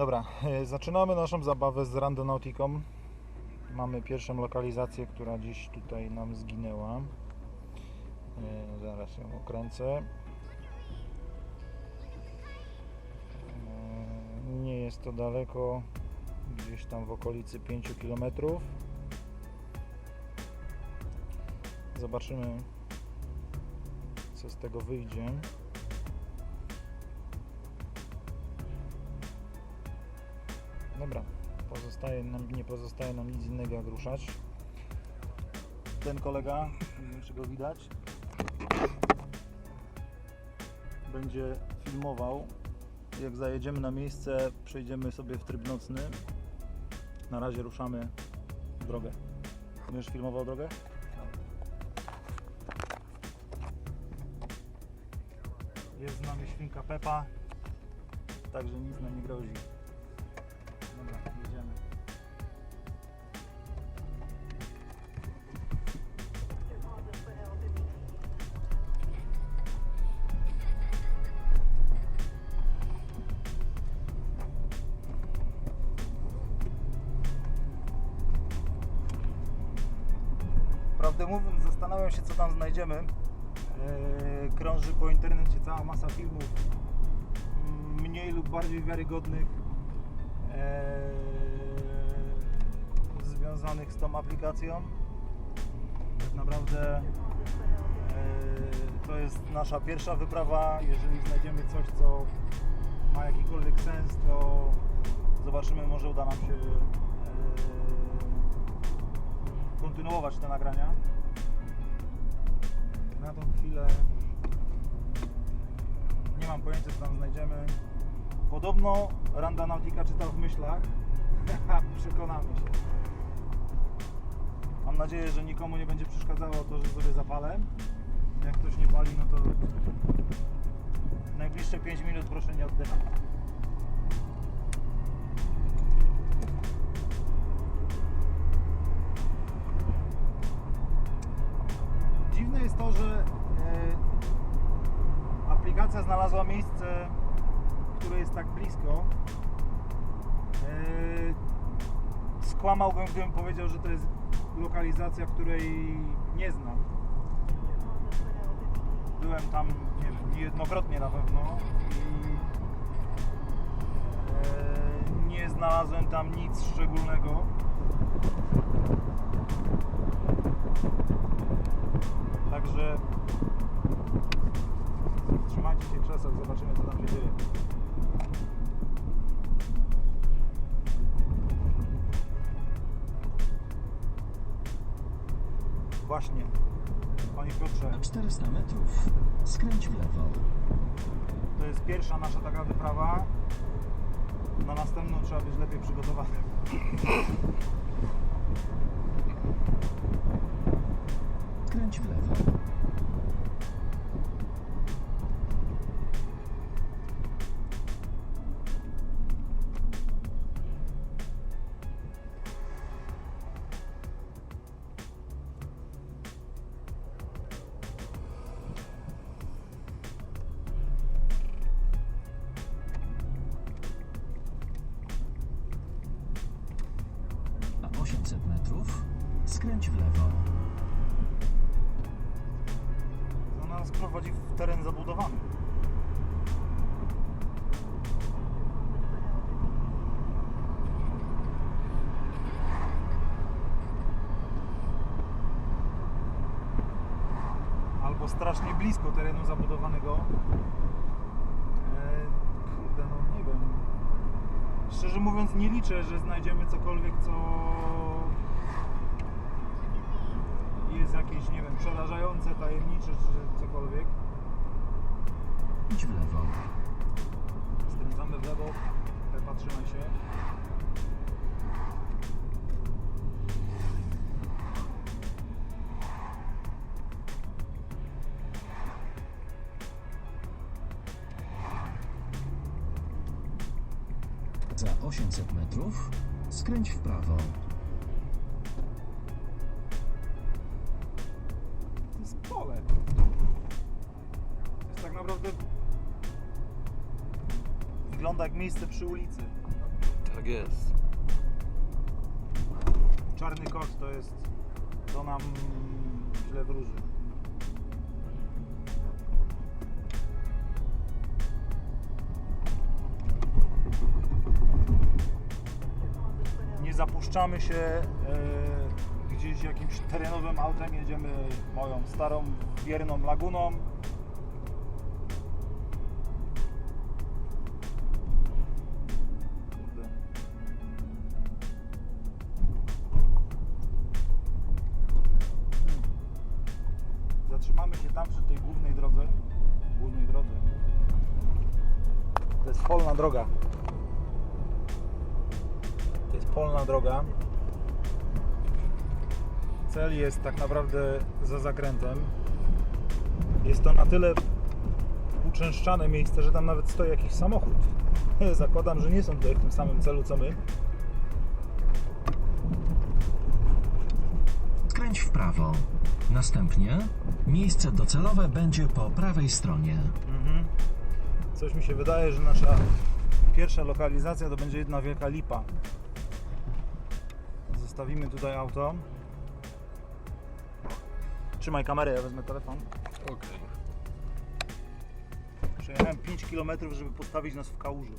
Dobra, e, zaczynamy naszą zabawę z Randonautiką. Mamy pierwszą lokalizację, która dziś tutaj nam zginęła. E, Zaraz ją okręcę. E, Nie jest to daleko, gdzieś tam w okolicy 5 km. Zobaczymy, co z tego wyjdzie. Dobra, pozostaje nam, nie pozostaje nam nic innego jak ruszać. Ten kolega, nie wiem czy go widać, będzie filmował. Jak zajedziemy na miejsce, przejdziemy sobie w tryb nocny. Na razie ruszamy w drogę. Będziesz filmował drogę? Jest z nami świnka Pepa, także nic nam nie grozi. Prawdę zastanawiam się, co tam znajdziemy. Eee, krąży po internecie cała masa filmów mm, mniej lub bardziej wiarygodnych eee, związanych z tą aplikacją. Tak naprawdę eee, to jest nasza pierwsza wyprawa. Jeżeli znajdziemy coś, co ma jakikolwiek sens, to zobaczymy, może uda nam się kontynuować te nagrania. Na tą chwilę nie mam pojęcia, co tam znajdziemy. Podobno Randa Nautica czytał w myślach. Przekonamy się. Mam nadzieję, że nikomu nie będzie przeszkadzało to, że sobie zapalę. Jak ktoś nie pali, no to najbliższe 5 minut proszę nie oddychać. Że e, aplikacja znalazła miejsce, które jest tak blisko. E, skłamałbym, gdybym powiedział, że to jest lokalizacja, której nie znam. Byłem tam nie wiem, niejednokrotnie na pewno i e, nie znalazłem tam nic szczególnego. Także trzymajcie się krzeseł, zobaczymy co tam się dzieje. Właśnie, Panie Piotrze, Na 400 metrów skręć w lewo. to jest pierwsza nasza taka wyprawa. Na następną trzeba być lepiej przygotowanym. Skręć w lewo. Na 800 metrów skręć w lewo. Prowadzi w teren zabudowany. Albo strasznie blisko terenu zabudowanego. E, kurde, no nie wiem. Szczerze mówiąc nie liczę, że znajdziemy cokolwiek, co jest jakieś, nie wiem, przerażające, tajemnicze czy cokolwiek. Idź w lewo. Skręcamy w lewo. Pepa, trzymaj się. Za 800 metrów skręć w prawo. Naprawdę... Wygląda jak miejsce przy ulicy. Tak jest. Czarny kot to jest, to nam źle wróży. Nie zapuszczamy się e, gdzieś jakimś terenowym autem, jedziemy moją starą, wierną laguną. Jest tak naprawdę za zakrętem. Jest to na tyle uczęszczane miejsce, że tam nawet stoi jakiś samochód. Zakładam, że nie są tutaj w tym samym celu co my. Skręć w prawo. Następnie miejsce docelowe będzie po prawej stronie. Mhm. Coś mi się wydaje, że nasza pierwsza lokalizacja to będzie jedna wielka lipa. Zostawimy tutaj auto. Trzymaj kamerę, ja wezmę telefon. Okej. Przejechałem 5 km, żeby postawić nas w kałuży.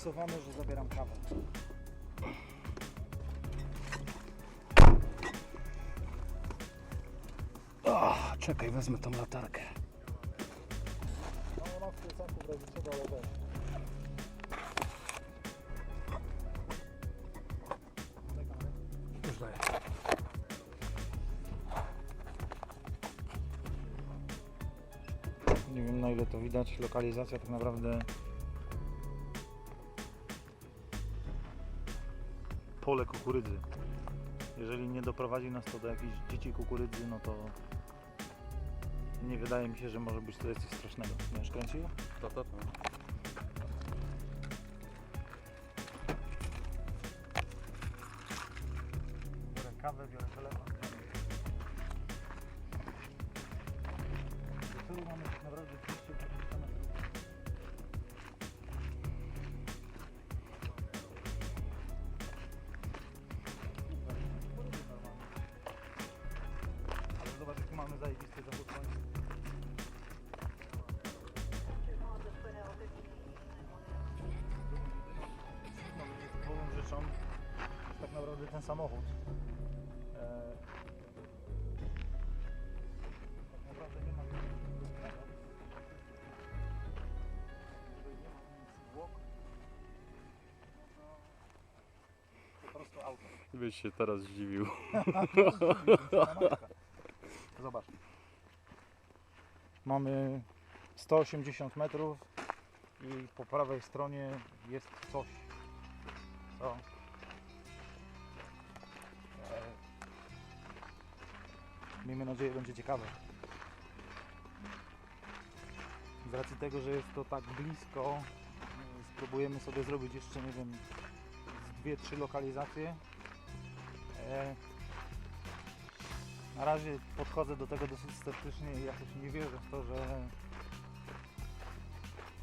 Zrelaksowany, że zabieram kawę. O, czekaj, wezmę tą latarkę. No ona w plecaku w razie czego, ale weź. Daj kamerę. Już daję. Nie wiem na ile to widać, lokalizacja tak naprawdę pole kukurydzy. Jeżeli nie doprowadzi nas to do jakiejś dzieci kukurydzy, no to nie wydaje mi się, że może być to coś strasznego. Będziesz kręcił? To, to, to. Prostu auto. Byś się teraz zdziwił. Zobacz. Mamy 180 metrów i po prawej stronie jest coś, co miejmy nadzieję będzie ciekawe. Z racji tego, że jest to tak blisko, e, spróbujemy sobie zrobić jeszcze, nie wiem, z dwie, trzy lokalizacje. E, na razie podchodzę do tego dosyć sceptycznie i jakoś nie wierzę w to, że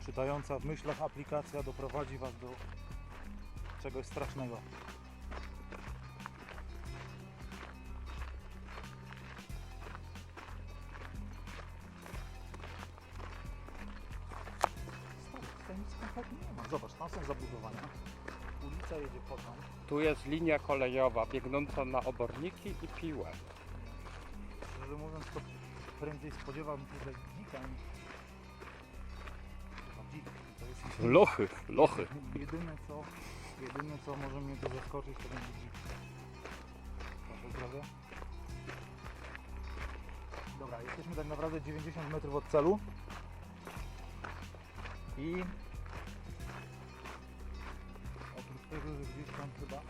czytająca w myślach aplikacja doprowadzi Was do czegoś strasznego. Tu jest linia kolejowa biegnąca na oborniki i piłę. Szczerze mówiąc, to prędzej spodziewam się, że dzika niż... Chyba dzik. To jest Lochy, lochy. jedyne co, jedyne co może mnie tu zaskoczyć, to będzie dzik. Proszę zdrowia. Dobra, jesteśmy tak naprawdę 90 metrów od celu. I... tego, że gdzieś tam chyba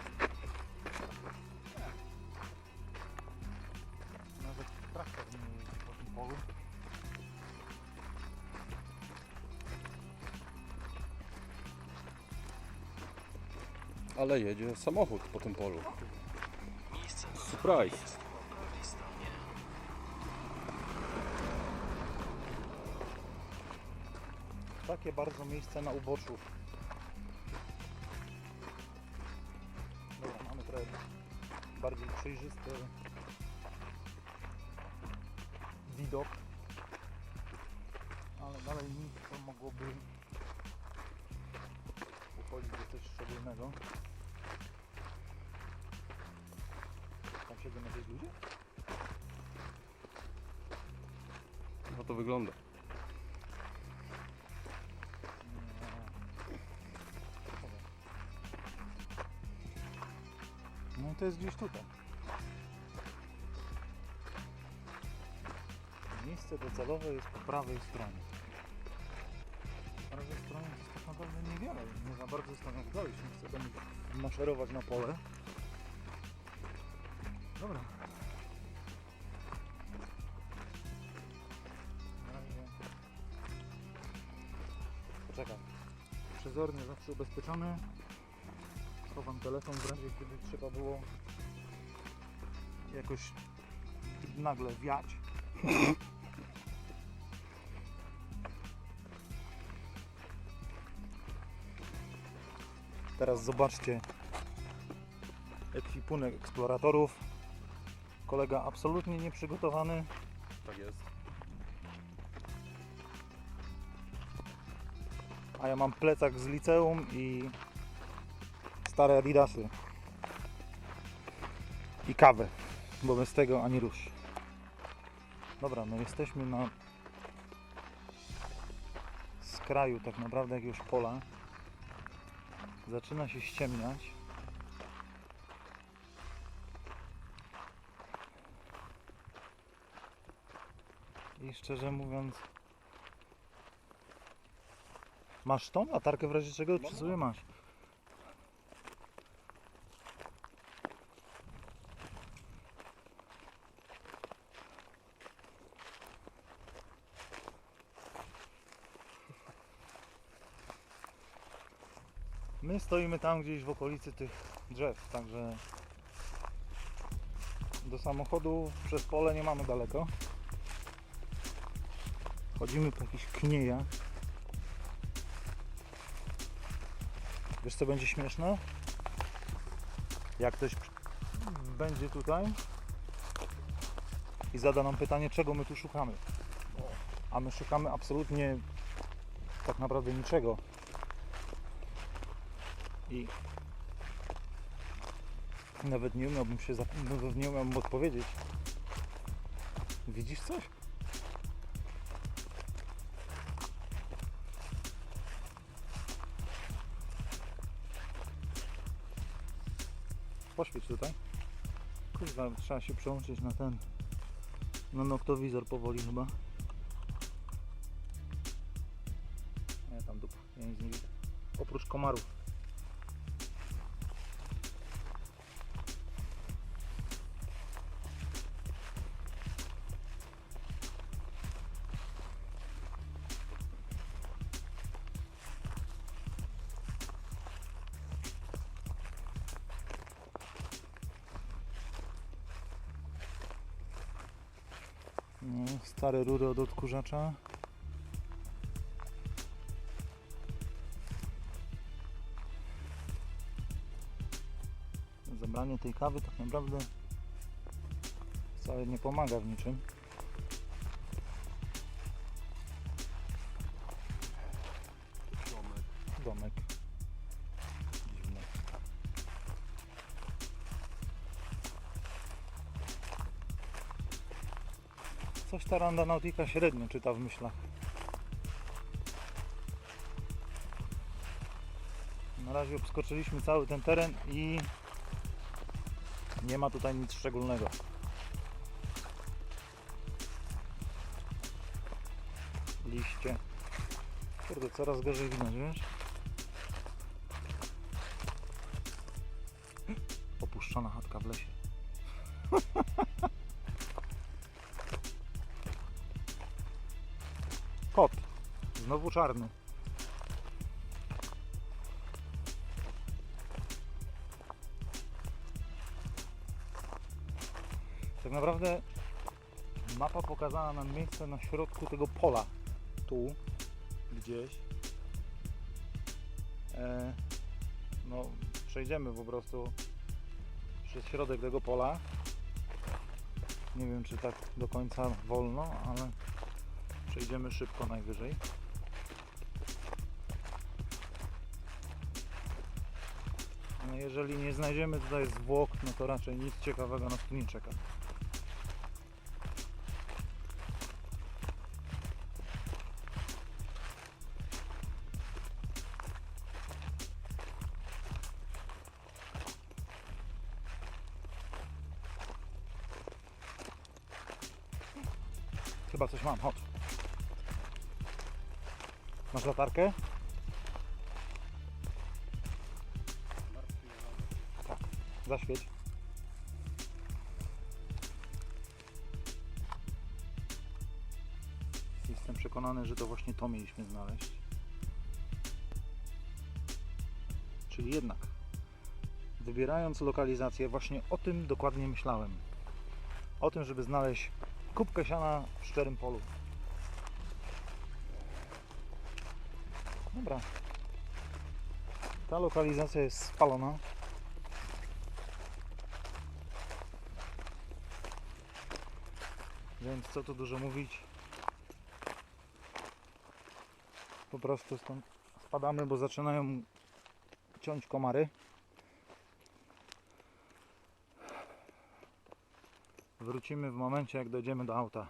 nawet traktor nie jeździ po tym polu. Ale jedzie samochód po tym polu. Surprise! Takie bardzo miejsce na uboczu przejrzysty widok. Ale dalej nic, co mogłoby uchodzić do coś szczególnego. Tam siedzą jakieś ludzie? No to wygląda. No to jest gdzieś tutaj. Miejsce docelowe jest po prawej stronie. Po prawej stronie jest tak naprawdę niewiele. Nie za bardzo jest tam jak dojść. Nie chcę tam maszerować na pole. Dobra. Poczekaj. Przezornie zawsze ubezpieczony. Schowam telefon w razie gdyby trzeba było jakoś nagle wiać. Teraz zobaczcie ekwipunek eksploratorów. Kolega absolutnie nieprzygotowany. Tak jest. A ja mam plecak z liceum i stare Adidasy. I kawę, bo bez tego ani rusz. Dobra, no jesteśmy na skraju tak naprawdę jakiegoś pola. Zaczyna się ściemniać. I szczerze mówiąc Masz tą latarkę w razie czego? Czy sobie masz? My stoimy tam gdzieś w okolicy tych drzew, także do samochodu przez pole nie mamy daleko. Chodzimy po jakichś kniejach. Wiesz co będzie śmieszne? Jak ktoś będzie tutaj i zada nam pytanie, czego my tu szukamy. A my szukamy absolutnie tak naprawdę niczego. I nawet nie umiałbym się, nawet nie umiałbym odpowiedzieć. Widzisz coś? Poświeć tutaj. Kurwa, trzeba się przełączyć na ten, na noktowizor powoli chyba. Nie, tam dup, ja nic nie widzę. Oprócz komarów. No, stare rury od odkurzacza. Zabranie tej kawy tak naprawdę wcale nie pomaga w niczym. Coś ta Randa Nautica średnio czyta w myślach. Na razie obskoczyliśmy cały ten teren i nie ma tutaj nic szczególnego. Liście. Kurde, coraz gorzej widać, wiesz? Opuszczona chatka w lesie. Znowu czarny. Tak naprawdę mapa pokazała nam miejsce na środku tego pola. Tu, gdzieś. E, no, przejdziemy po prostu przez środek tego pola. Nie wiem, czy tak do końca wolno, ale przejdziemy szybko najwyżej. Jeżeli nie znajdziemy tutaj zwłok, no to raczej nic ciekawego nas tu nie czeka. Chyba coś mam, chodź. Masz latarkę? Zaświeć. Jestem przekonany, że to właśnie to mieliśmy znaleźć. Czyli jednak, wybierając lokalizację, właśnie o tym dokładnie myślałem. O tym, żeby znaleźć kubkę siana w szczerym polu. Dobra. Ta lokalizacja jest spalona. Więc co tu dużo mówić. Po prostu stąd spadamy, bo zaczynają ciąć komary. Wrócimy w momencie, jak dojdziemy do auta.